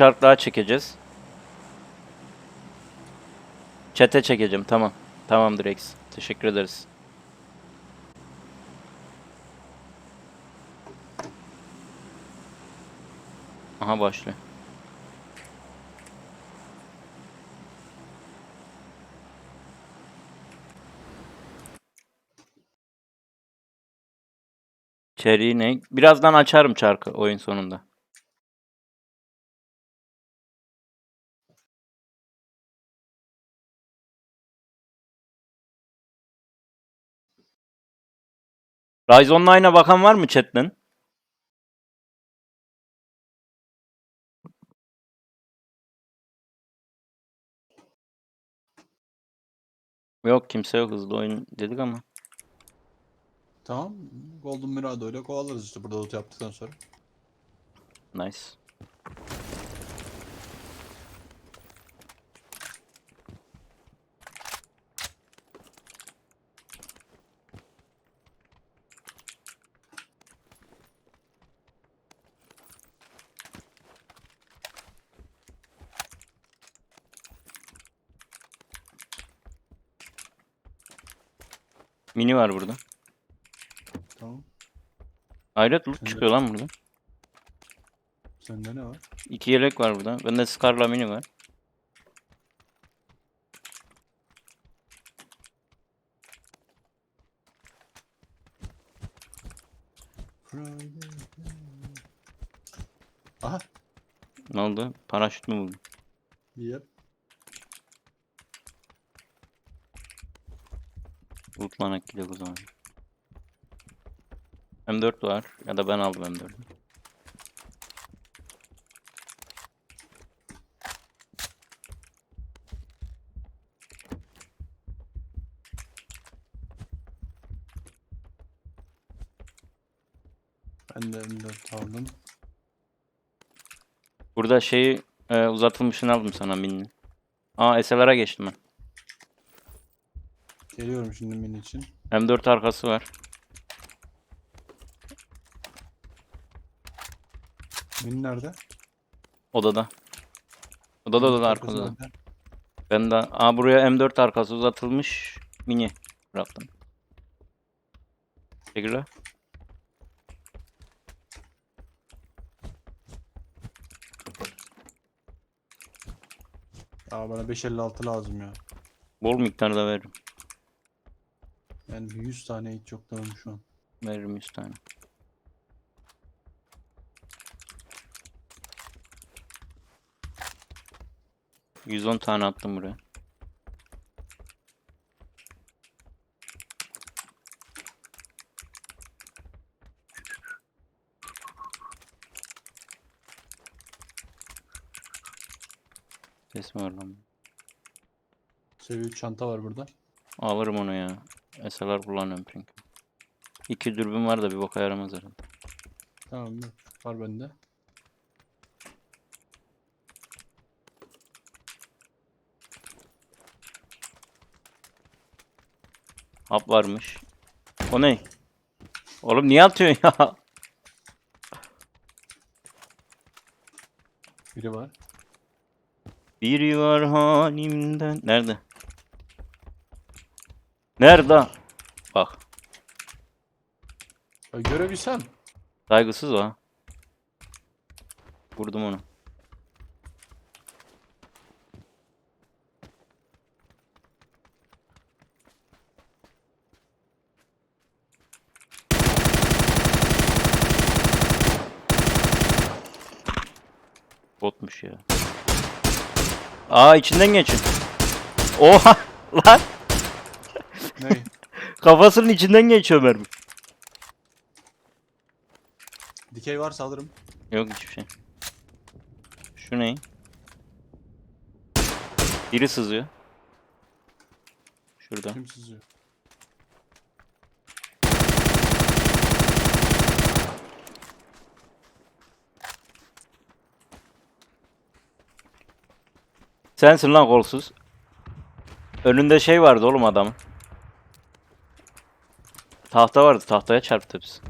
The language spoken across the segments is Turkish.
çark daha çekeceğiz. Çete çekeceğim. Tamam. Tamamdır X. Teşekkür ederiz. Aha başlıyor. İçeriği ne? Birazdan açarım çarkı oyun sonunda. Rise Online'a bakan var mı chatten? Yok kimse yok hızlı oyun dedik ama. Tamam. Golden Mirado ile kovalarız işte burada loot yaptıktan sonra. Nice. Mini var burada. Tamam. Hayret loot Evet. çıkıyor lan burada. Sende ne var? İki yelek var burada. Bende Scar'la mini var. Friday. Aha. Ne oldu? Paraşüt mü buldun? Yep. Lootlanak gidelim o zaman. M4 var. Ya da ben aldım M4'ü. Ben de M4 aldım. Burada şeyi e, uzatılmışını aldım sana mini. Aa SLR'a geçtim ben. Geliyorum şimdi mini için. M4 arkası var. Mini nerede? Odada. Odada odada Arkası arkada. nerede? Ben de aa buraya M4 arkası uzatılmış mini bıraktım. Teşekkürler. Aa bana 556 lazım ya. Bol miktarda veririm. Yani 100 tane hiç yok dağılmış şu an. Veririm 100 tane. ...110 tane attım buraya. Ses mi var lan? Seviye 3 çanta var burada. Alırım onu ya. SLR kullanıyorum çünkü. İki dürbün var da bir boka yaramaz herhalde. Tamam. Var bende. Hap varmış. O ne? Oğlum niye atıyorsun ya? Biri var. Biri var halimden. Nerede? Nerede? Bak. Ya görebilsem. Saygısız o ha. Vurdum onu. Botmuş ya. Aa içinden geçin. Oha lan Kafasının içinden geçiyor mermi. Dikey varsa alırım. Yok hiçbir şey. Şu ne? Biri sızıyor. Şurada. Kim sızıyor? Sensin lan kolsuz. Önünde şey vardı oğlum adamın. Tahta vardı. Tahtaya çarptı hepsi.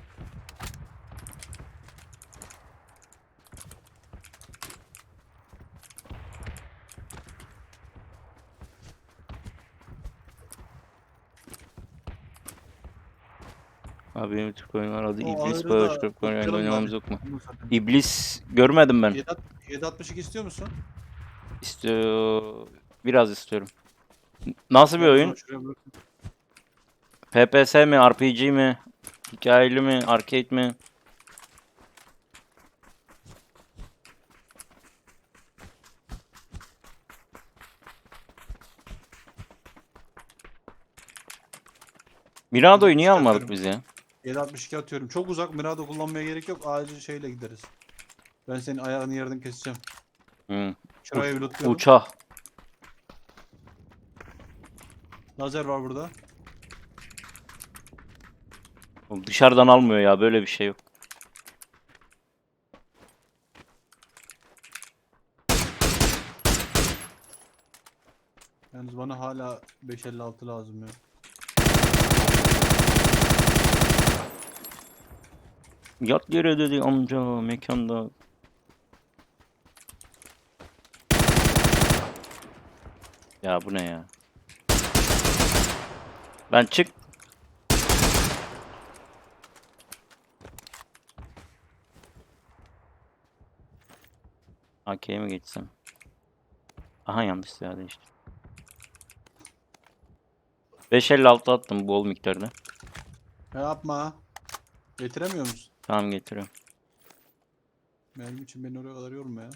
Abi benim Türk oyunlar adı O İblis ayrı da Bağış oynamamız yok mu? İblis görmedim ben. 760 762 istiyor musun? İstiyor... Biraz istiyorum. Nasıl bir oyun? Şuraya bırakayım. PPS mi, RPG mi, hikayeli mi, arcade mi? Mirado'yu niye almadık biz ya? 762 atıyorum. Çok uzak Mirado kullanmaya gerek yok. Acil şeyle gideriz. Ben senin ayağını yerden keseceğim. Bir lootlayalım. Uçak. Lazer var burada. Oğlum Dışarıdan almıyor ya böyle bir şey yok. Yalnız bana hala 556 lazım ya. Yat yere dedi amca mekanda. Ya bu ne ya? Lan çık. AK'ye mi geçsem? Aha yanlış silah değişti. 556 attım bol miktarda. Ya yapma. Getiremiyor musun? Tamam getiriyorum. Benim için beni oraya kadar yorma ya.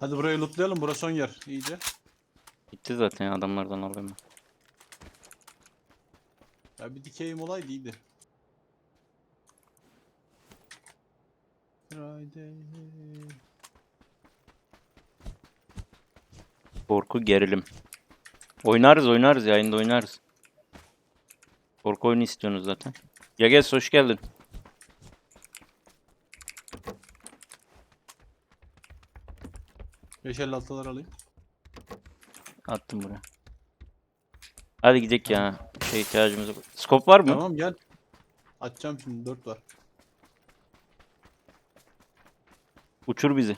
Hadi burayı lootlayalım. Burası son yer. iyice. Gitti zaten adamlardan ben. Ya bir dikeyim olaydı iyiydi. Friday. Korku gerilim. Oynarız oynarız yayında oynarız. Korku oyunu istiyorsunuz zaten. Ya gel hoş geldin. Beş altılar alayım. Attım buraya. Hadi gidelim ya. Şey ihtiyacımız yok. Skop var mı? Tamam gel. Açacağım şimdi 4 var. Uçur bizi.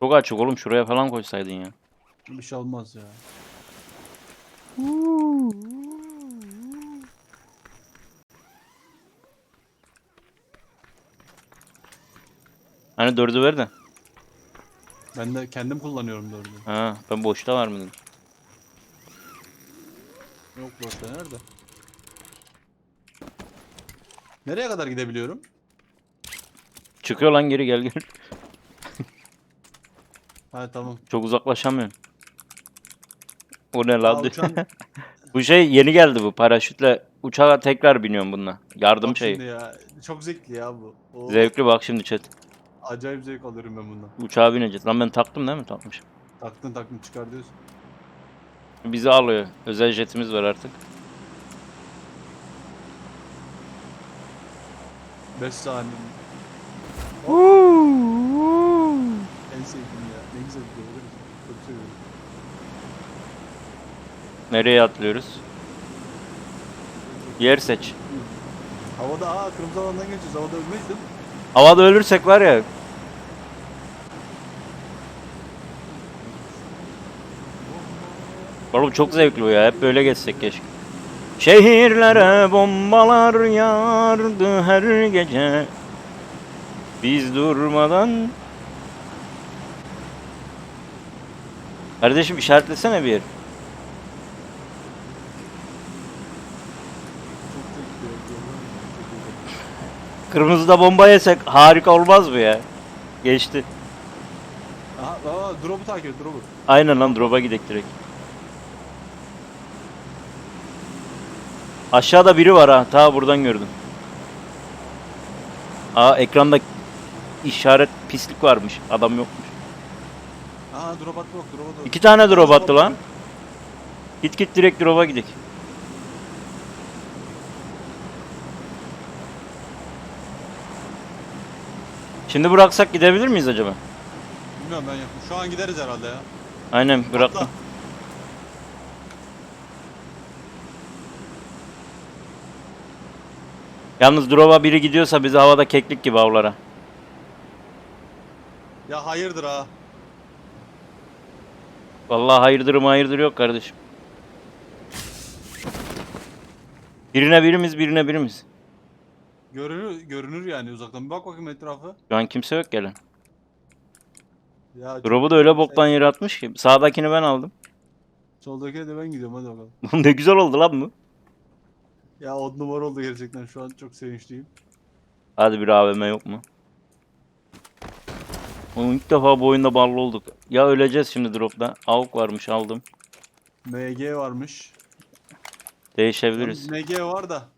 Çok açık oğlum şuraya falan koysaydın ya. Bir şey olmaz ya. Hani dördü ver de. Ben de kendim kullanıyorum dördü. Ha ben boşta var mı dedim. Yok boşta nerede? Nereye kadar gidebiliyorum? Çıkıyor lan geri gel gel. Ha tamam. Çok uzaklaşamıyorum. O ne Aa, lan? uçan- bu şey yeni geldi bu paraşütle uçağa tekrar biniyorum bununla. Yardım Bak şeyi. şimdi ya. Çok zevkli ya bu. Oo, Zevkli bak şimdi chat. Acayip zevk alıyorum ben bundan. Uçağa bineceğiz. Lan ben taktım değil mi? Takmışım. Taktın taktın çıkar diyorsun. Bizi alıyor. Özel jetimiz var artık. 5 saniye. En sevdiğim ya. Ne güzel bir olur. Çok seviyorum. Nereye atlıyoruz? Yer seç. Havada aa kırmızı alandan geçiyoruz. Havada ölmeyiz değil mi? Havada ölürsek var ya. Oğlum çok zevkli bu ya. Hep böyle geçsek keşke. Şehirlere bombalar yağardı her gece. Biz durmadan... Kardeşim işaretlesene bir yer. Kırmızıda bomba yesek harika olmaz mı ya? Geçti. Aha aa drop'u takip et drop'u. Aynen lan drop'a gidek direkt. Aşağıda biri var ha. Ta buradan gördüm. Aa ekranda işaret pislik varmış. Adam yokmuş. Aha drop atma yok drop'a doğru. İki tane drop attı lan. Git git direkt drop'a gidek. Şimdi bıraksak gidebilir miyiz acaba? Bilmiyorum ben yaptım. Şu an gideriz herhalde ya. Aynen bıraktım. Atla. Yalnız drop'a biri gidiyorsa bizi havada keklik gibi avlara. Ya hayırdır ha. Vallahi hayırdır mı hayırdır yok kardeşim. Birine birimiz birine birimiz. Görünür, görünür yani uzaktan. Bir bak bakayım etrafı. Şu an kimse yok gelen. Ya Drop'u da öyle boktan yere atmış ki. Sağdakini ben aldım. Soldakine de ben gidiyorum hadi bakalım. ne güzel oldu lan bu. Ya on numara oldu gerçekten şu an çok sevinçliyim. Hadi bir AVM yok mu? Oğlum ilk defa bu oyunda ballı olduk. Ya öleceğiz şimdi dropta. AUK varmış aldım. MG varmış. Değişebiliriz. MG var da.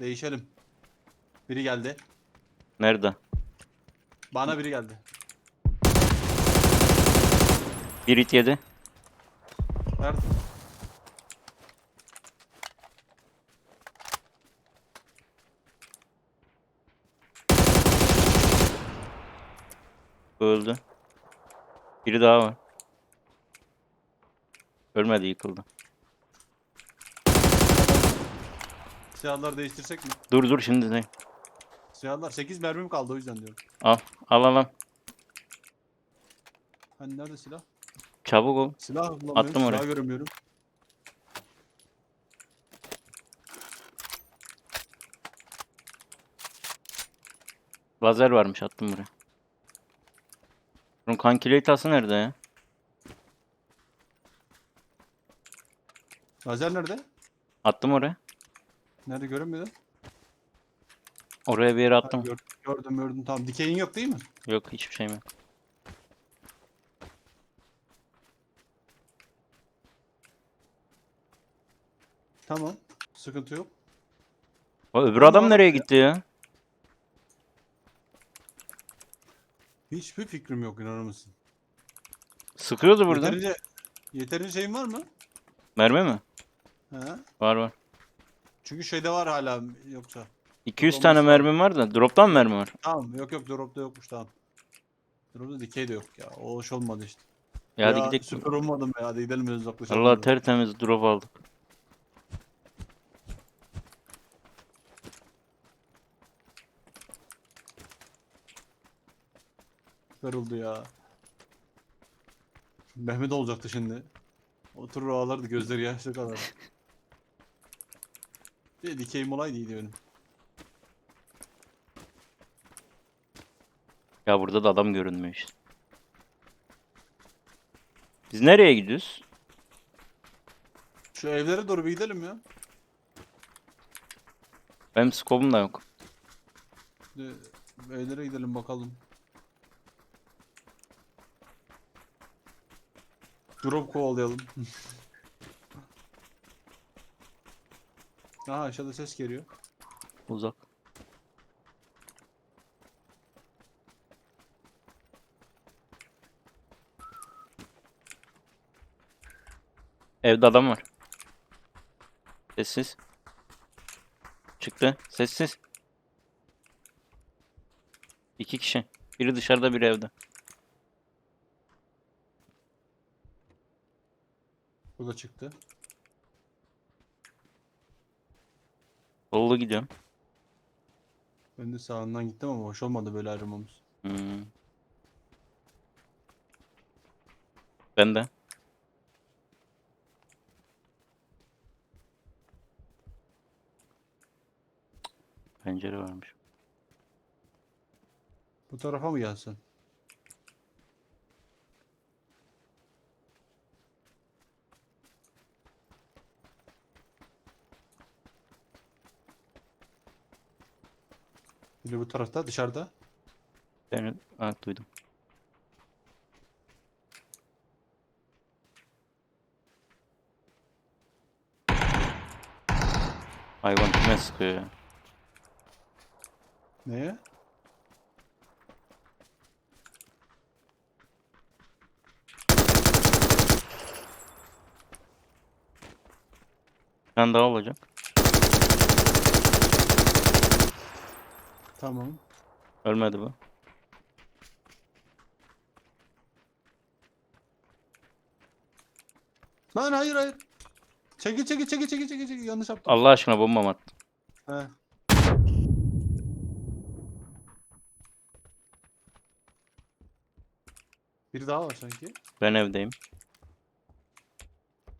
Değişelim. Biri geldi. Nerede? Bana biri geldi. Bir it yedi. Nerede? Öldü. Biri daha var. Ölmedi yıkıldı. Silahları değiştirsek mi? Dur dur şimdi de. Silahlar 8 mermim kaldı o yüzden diyorum. Al. Al al al. Hani nerede silah? Çabuk ol. Silah bulamıyorum. Attım silah oraya. göremiyorum. Lazer varmış attım buraya. Bunun kankilatası nerede ya? Lazer nerede? Attım oraya. Nerede göremiyorum. Oraya bir yere Ha, attım. gördüm, gördüm gördüm tamam. Dikeyin yok değil mi? Yok hiçbir şeyim yok. Tamam. Sıkıntı yok. O öbür adam nereye gitti ya? Hiçbir fikrim yok inanır mısın? Sıkıyordu burada. Yeterince, yeterince şeyin var mı? Mermi mi? He? Var var. Çünkü şeyde var hala yoksa. 200 olması tane lazım. mermim var da drop'tan mermi var? Tamam yok yok dropta yokmuş tamam. Dropta dikey de yok ya. O hoş olmadı işte. Ya hadi gidelim. Süper olmadım ya. Hadi gidelim biraz uzaklaşalım. Allah tertemiz drop aldık. Oldu ya. Mehmet olacaktı şimdi. Oturur ağlardı gözleri yaşlı kalır. Bir dikeyim olaydı iyiydi benim. Ya burada da adam görünmüyor işte. Biz nereye gidiyoruz? Şu evlere doğru bir gidelim ya. Benim skopum da yok. De evlere gidelim bakalım. Drop kovalayalım. Aha aşağıda ses geliyor. Uzak. Evde adam var. Sessiz. Çıktı. Sessiz. İki kişi. Biri dışarıda biri evde. Bu da çıktı. Sollu gidiyorum. Ben de sağından gittim ama hoş olmadı böyle ayrılmamız. Hmm. Ben de. Pencere varmış. Bu tarafa mı gelsin? Biri bu tarafta dışarıda. Ben ha, duydum. Hayvan kime sıkıyor ya? Neye? Bir tane daha olacak. Tamam. Ölmedi bu. Lan hayır hayır. Çekil çekil çekil çekil çekil çekil yanlış yaptım. Allah aşkına bomba mı attın? He. Biri daha var sanki. Ben evdeyim.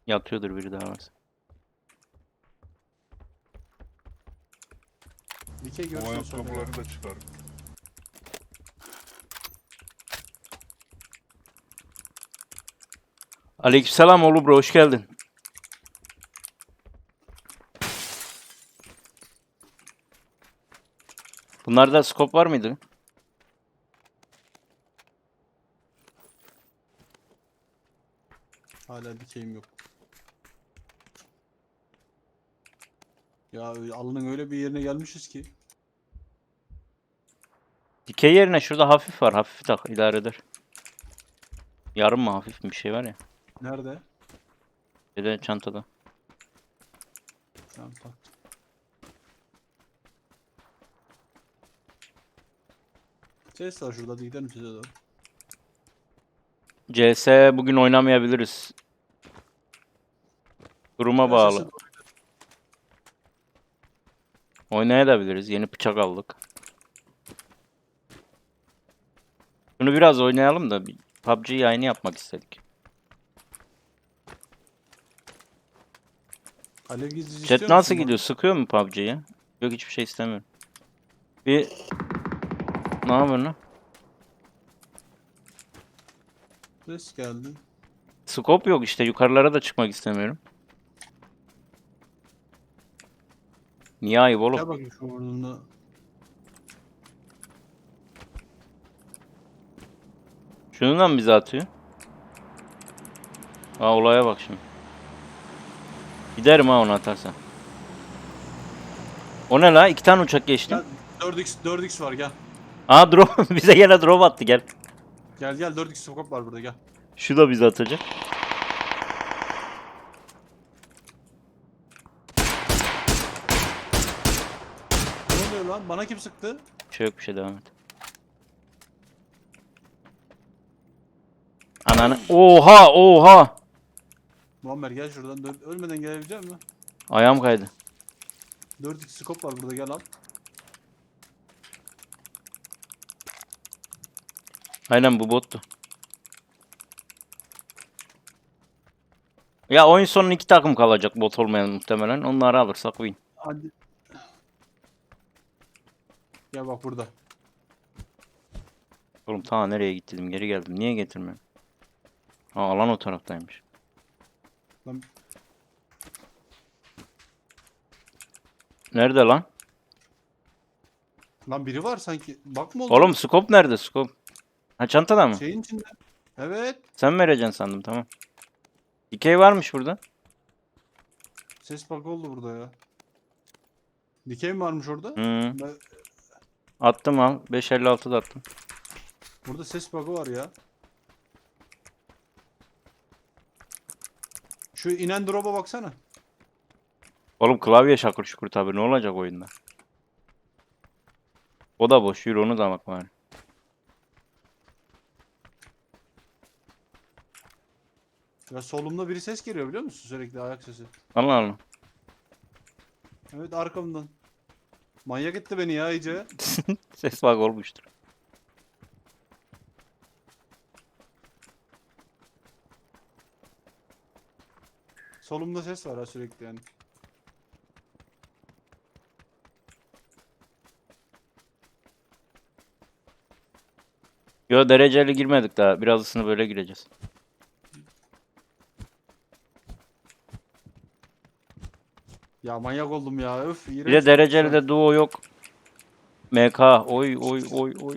Yatıyordur biri daha varsa. Dikey O görsen söyle. ya. ayakkabıları da çıkar. Aleykümselam oğlum bro hoş geldin. Bunlarda skop var mıydı? Hala dikeyim yok. Ya alanın öyle bir yerine gelmişiz ki. Dikey yerine şurada hafif var. Hafif tak idare eder. Yarım mı hafif mi bir şey var ya. Nerede? Bir de çantada. Tamam tak. Ses var şurada hadi gidelim doğru. CS bugün oynamayabiliriz. Duruma bağlı. Oynayabiliriz. Yeni bıçak aldık. Bunu biraz oynayalım da bir PUBG yayını yapmak istedik. Alev gizlici Chat nasıl gidiyor? Sıkıyor mu PUBG'yi? Yok hiçbir şey istemiyorum. Bir ne yapıyorsun lan? Ses geldi. Scope yok işte yukarılara da çıkmak istemiyorum. Niye ayıp oğlum? Gel bakayım şu vurduğunda. Şununla mı bize atıyor? Aa olaya bak şimdi. Giderim ha onu atarsan. O ne la? İki tane uçak geçti. Gel 4x 4x var gel. Aa drop bize gene drop attı gel. Gel gel 4x sokak var burada gel. Şu da bize atacak. Ne oluyor lan? Bana kim sıktı? Bir şey yok bir şey devam et. Ananı. Oha oha. Muammer gel şuradan. Dön- Ölmeden gelebilecek misin? Ayağım kaydı. 4x scope var burada gel al. Aynen bu bottu. Ya oyun sonu iki takım kalacak bot olmayan muhtemelen. Onları alırsak win. Hadi. Gel bak burada. Oğlum ta nereye gittim geri geldim. Niye getirmiyorum? Ha alan o taraftaymış. Lan Nerede lan? Lan biri var sanki. Bakma oğlum. Oğlum scope nerede scope? Ha çantada mı? Şeyin içinde. Evet. Sen vereceksin sandım tamam. Dikey varmış burada. Ses bug oldu burada ya. Dikey mi varmış orada? Hı. Ben- Attım al. 556 da attım. Burada ses bug'ı var ya. Şu inen drop'a baksana. Oğlum klavye şakır şukur tabi ne olacak oyunda? O da boş yürü onu da bak bari. Ya solumda biri ses geliyor biliyor musun? Sürekli ayak sesi. Allah Allah. Evet arkamdan. Manyak etti beni ya iyice. Ses bak olmuştur. Solumda ses var ha sürekli yani. Yo dereceli girmedik daha. Birazısını böyle gireceğiz. Ya manyak oldum ya öf. Bir de dereceli de duo yok. MK oy oy oy oy.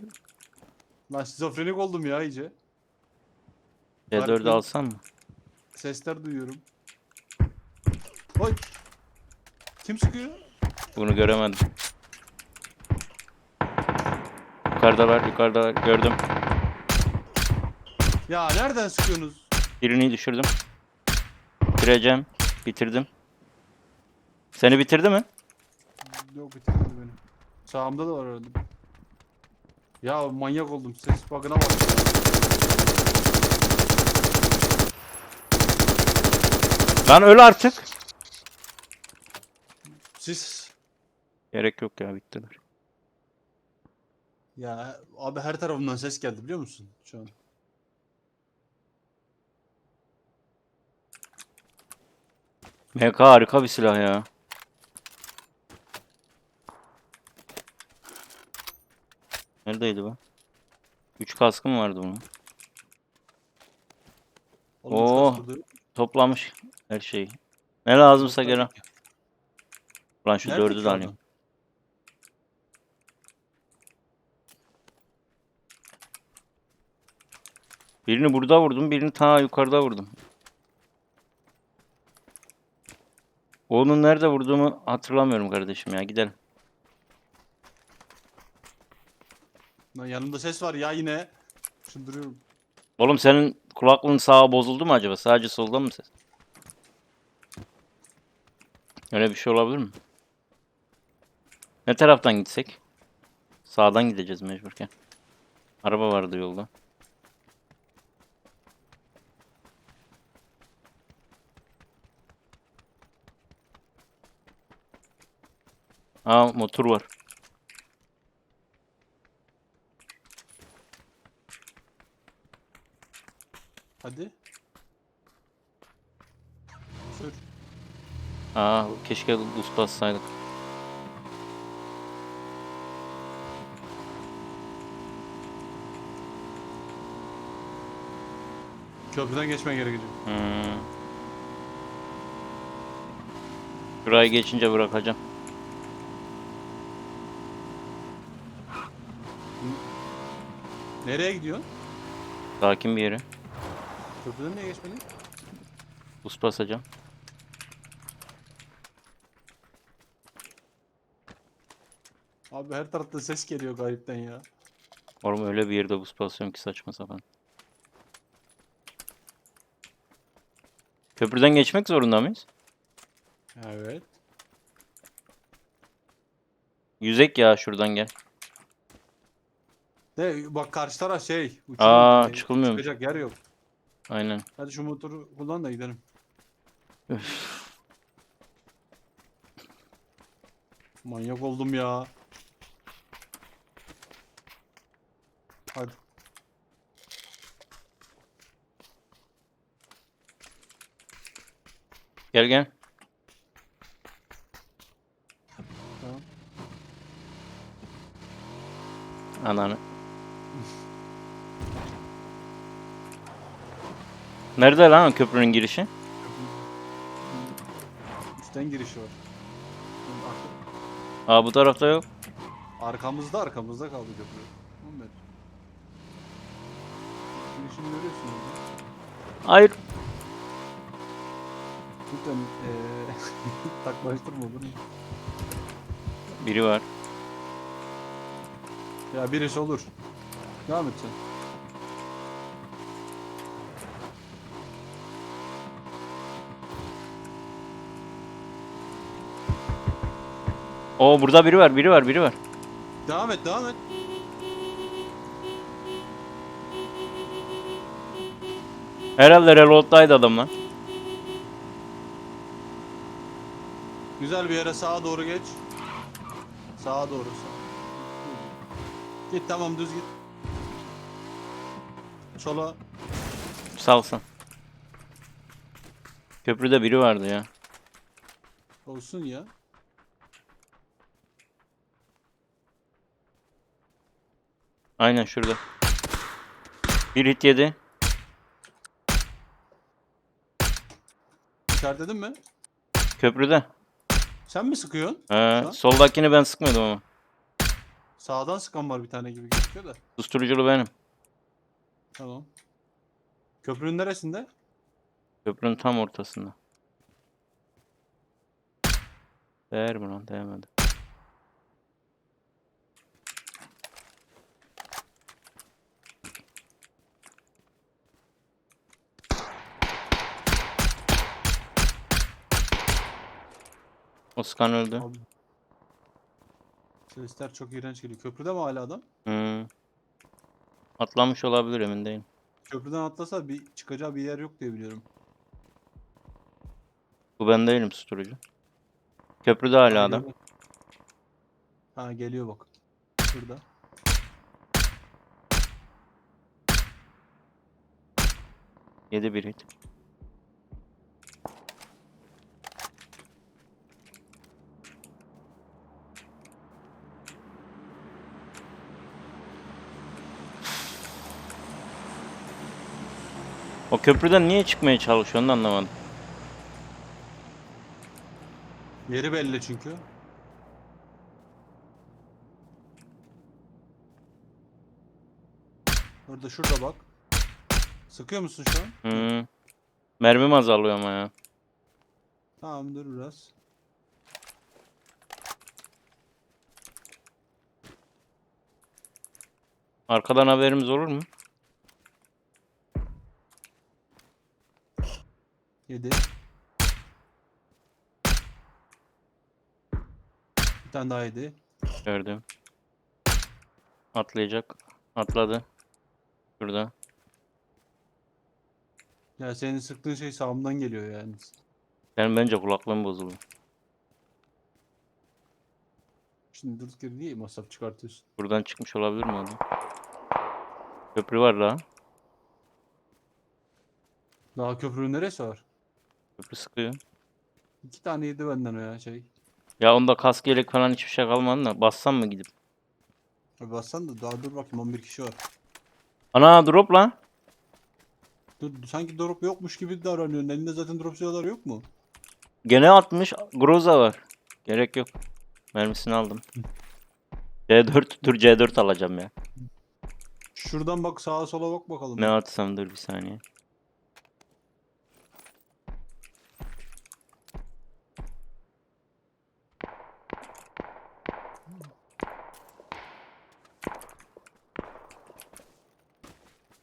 Lan şizofrenik oldum ya iyice. C4'ü Farklı. alsam mı? Sesler duyuyorum. Oy. Kim sıkıyor? Bunu göremedim. Yukarıdalar yukarıdalar gördüm. Ya nereden sıkıyorsunuz? Birini düşürdüm. Bitireceğim. Bitirdim. Seni bitirdi mi? Yok bitirmedi beni. Sağımda da var öyle. Ya manyak oldum. Ses bug'ına bak. Lan öl artık. Siz Gerek yok ya bittiler. ya abi her tarafımdan ses geldi biliyor musun şu an? MK harika bir silah ya. Neredeydi bu? 3 kaskım vardı bunun. Oğlum Oo. Toplamış her şeyi. Ne lazımsa Tabii Ulan şu Nerede dördü de alayım. Birini burada vurdum, birini ta yukarıda vurdum. Onun nerede vurduğumu hatırlamıyorum kardeşim ya. Gidelim. Lan yanımda ses var ya yine. Çıldırıyorum. Oğlum senin kulaklığın sağa bozuldu mu acaba? Sadece solda mı ses? Öyle bir şey olabilir mi? Ne taraftan gitsek? Sağdan gideceğiz mecburken. Araba vardı yolda. Aa motor var. Hadi. Sür. Aa keşke boost bassaydık. Köprüden geçmen gerekecek. Hmm. Şurayı geçince bırakacağım. Nereye gidiyorsun? Sakin bir yere. Köprüden niye geçmedin? Boost basacağım. Abi her tarafta ses geliyor garipten ya. Oğlum öyle bir yerde boost basıyorum ki saçma sapan. Köprüden geçmek zorunda mıyız? Evet. Yüzek ya şuradan gel. De bak karşı taraf şey. uçurum. Aa, Yani çıkılmıyormuş. Çıkacak yer yok. Aynen. Hadi şu motoru kullan da gidelim. Manyak oldum ya. Hadi. Gel gel. Tamam. Ananı. Nerede lan o köprünün girişi? Üstten girişi var. Aa bu tarafta yok. Arkamızda arkamızda kaldı köprü. Muhammed. Girişini görüyorsun orada. Hayır. Lütfen eee taklaştırma olur mu? Biri var. Ya birisi olur. Devam et sen. Oo burada biri var, biri var, biri var. Devam et devam et. Herhalde reload'daydı adam lan. Güzel bir yere sağa doğru geç. Sağa doğru. Sağa. Git tamam düz git. Sola. Salsın. Köprüde biri vardı ya. Olsun ya. Aynen şurada. Bir hit yedi. İşaretledin mi? Köprüde. Sen mi sıkıyorsun? He, soldakini ben sıkmadım ama. Sağdan sıkan var bir tane gibi gözüküyor da. Susturuculu benim. Tamam. Köprünün neresinde? Köprünün tam ortasında. Değer mi lan? Değmedi. Oskan öldü. Abi. Sesler çok iğrenç geliyor. Köprüde mi hala adam? Hmm. Atlamış olabilir emin değilim. Köprüden atlasa bir çıkacağı bir yer yok diye biliyorum. Bu ben değilim susturucu. Köprüde hala Ha, adam. geliyor. Ha geliyor bak. Şurada. Yedi bir hit. O köprüden niye çıkmaya çalışıyor onu anlamadım. Yeri belli çünkü. Orada şurada bak. Sıkıyor musun şu an? Hı. Mermim azalıyor ama ya. Tamam dur biraz. Arkadan haberimiz olur mu? Yedi. Bir tane daha yedi. Gördüm. Atlayacak. Atladı. Şurada. Ya senin sıktığın şey sağımdan geliyor yani. Benim bence kulaklığım bozuldu. Şimdi durduk yere niye masraf çıkartıyorsun? Buradan çıkmış olabilir mi adam? Köprü var daha. Daha köprünün neresi var? Köprü sıkıyor. İki tane yedi benden o ya şey. Ya onda kask yelek falan hiçbir şey kalmadı da bassam mı gidip? Abi bassan da daha dur bakayım 11 kişi var. Ana drop lan. Dur sanki drop yokmuş gibi davranıyorsun. Elinde zaten drop silahlar yok mu? Gene 60 Groza var. Gerek yok. Mermisini aldım. C4 dur C4 alacağım ya. Şuradan bak sağa sola bak bakalım. Ne atsam dur bir saniye.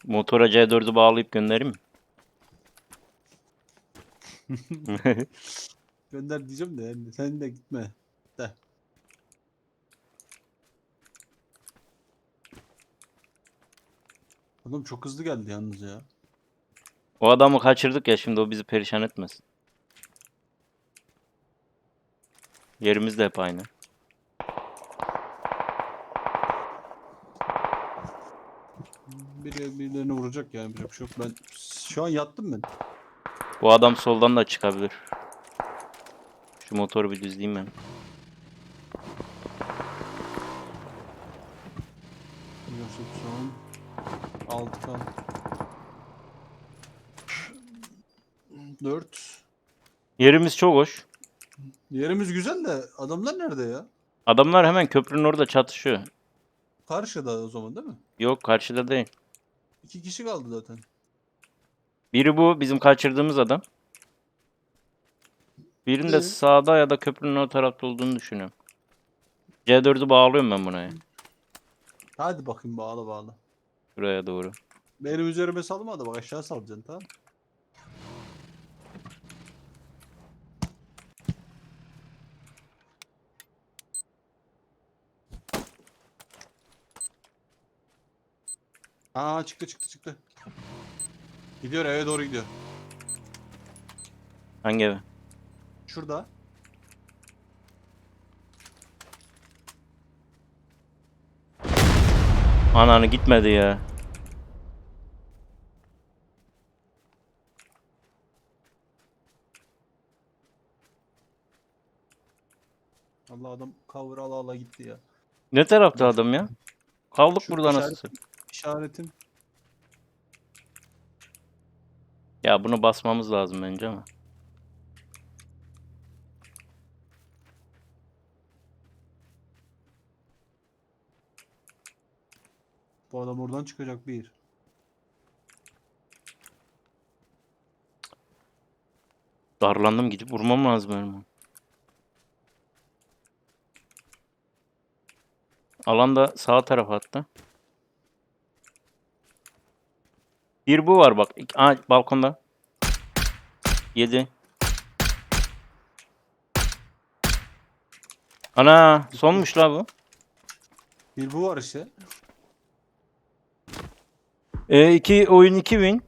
Motora C4'ü bağlayıp göndereyim mi? Gönder diyeceğim de yani sen de gitme. De. Adam çok hızlı geldi yalnız ya. o adamı kaçırdık ya şimdi o bizi perişan etmesin. Yerimiz de hep aynı. Biri birilerini vuracak yani yapacak bir şey yok. Ben şu an yattım ben. Bu adam soldan da çıkabilir. Şu motoru bir düzleyeyim ben. Yusuf son. 6 kan. 4. Yerimiz çok hoş. Yerimiz güzel de adamlar nerede ya? Adamlar hemen köprünün orada çatışıyor. Karşıda o zaman değil mi? Yok karşıda değil. İki kişi kaldı zaten. Biri bu bizim kaçırdığımız adam. Birinin de Evet. sağda ya da köprünün o tarafta olduğunu düşünüyorum. C4'ü bağlıyorum ben buna ya. Hadi bakayım bağla bağla. Buraya doğru. Benim üzerime salma da bak aşağı salacaksın tamam. Aa çıktı çıktı çıktı. Gidiyor eve doğru gidiyor. Hangi eve? Şurada. Ananı gitmedi ya. Allah adam cover ala ala gitti ya. Ne tarafta adam ya? Kaldık Şu burada işaret- nasıl? İşaretim. Ya bunu basmamız lazım bence ama. Bu adam oradan çıkacak bir. Darlandım gidip vurmam lazım benim. Alan da sağ tarafa attı. Bir bu var bak. Aa, balkonda. Yedi. Ana sonmuş la bu. Bir bu var işte. E, iki oyun 2 win.